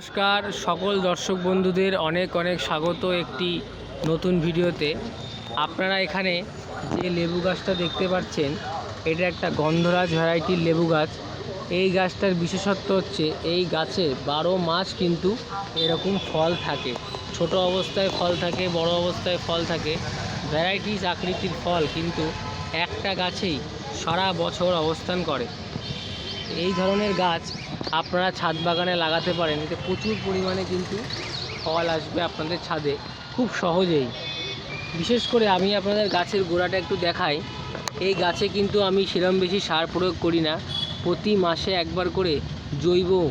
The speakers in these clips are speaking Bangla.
নমস্কার সকল দর্শক বন্ধুদের অনেক অনেক স্বাগত একটি নতুন ভিডিওতে। আপনারা এখানে যে লেবু গাছটা দেখতে পাচ্ছেন, এটা একটা গন্ধরাজ ভ্যারাইটির লেবু গাছ। এই গাছটার বিশেষত্ব হচ্ছে এই গাছে বারো মাস কিন্তু এরকম ফল থাকে। ছোট অবস্থায় ফল থাকে, বড় অবস্থায় ফল থাকে। ভ্যারাইটিস আকৃতির ফল কিন্তু একটা গাছেই সারা বছর অবস্থান করে। এই ধরনের গাছ আপনারা ছাদ বাগানে লাগাতে পারেন। এতে প্রচুর পরিমাণে কিন্তু ফল আসবে আপনাদের ছাদে। খুব সহজেই। বিশেষ করে আমি আপনাদের গাছের গোড়াটা একটু দেখাই। এই গাছে কিন্তু আমি সেরম বেশি সার প্রয়োগ করি না। প্রতি মাসে একবার করে জৈব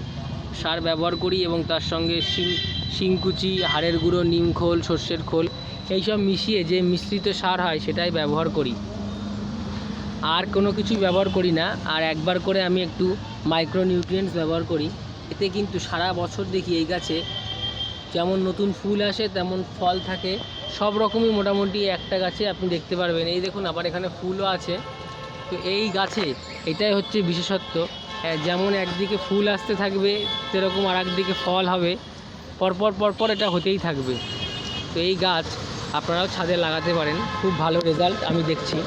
সার ব্যবহার করি এবং তার সঙ্গে শিং, শিংকুচি, হাড়ের গুঁড়ো, নিম খোল, সর্ষের খোল, এইসব মিশিয়ে যে মিশ্রিত সার হয় সেটাই ব্যবহার করি। আর কোনো কিছু ব্যবহার করি না। আর একবার করে আমি একটু মাইক্রো নিউট্রিয়েন্টস ব্যবহার করি। এতে কিন্তু সারা বছর দেখি এই গাছে যেমন নতুন ফুল আসে তেমন ফল থাকে। সব রকমই মোটামুটি একটা গাছে আপনি দেখতে পারবেন। এই দেখুন আবার এখানে ফুলও আছে। তো এই গাছে এটাই হচ্ছে বিশেষত্ব। আহ, যেমন একদিকে ফুল আসতে থাকবে সেরকম আর একদিকে ফল হবে। পরপর পরপর এটা হতেই থাকবে। তো এই গাছ আপনারাও ছাদে লাগাতে পারেন। খুব ভালো রেজাল্ট আমি দেখছি।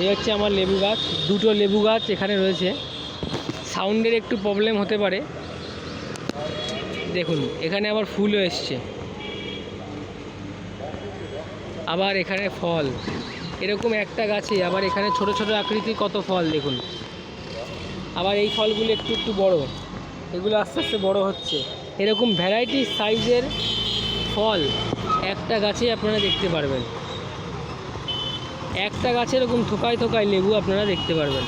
এই হচ্ছে আমার লেবু গাছ। দুটো লেবু গাছ এখানে রয়েছে। সাউন্ডের একটু প্রবলেম হতে পারে। দেখুন, এখানে আবার ফুলও এসছে। আবার এখানে ফল। এরকম একটা গাছে, আবার এখানে ছোট ছোট আকৃতির কত ফল, দেখুন। আবার এই ফলগুলো একটু একটু বড়। এগুলো আস্তে আস্তে বড় হচ্ছে। এরকম ভ্যারাইটি সাইজের ফল একটা গাছে আপনারা দেখতে পারবেন। একটা গাছে এরকম থোকায় থোকায় লেবু আপনারা দেখতে পারবেন।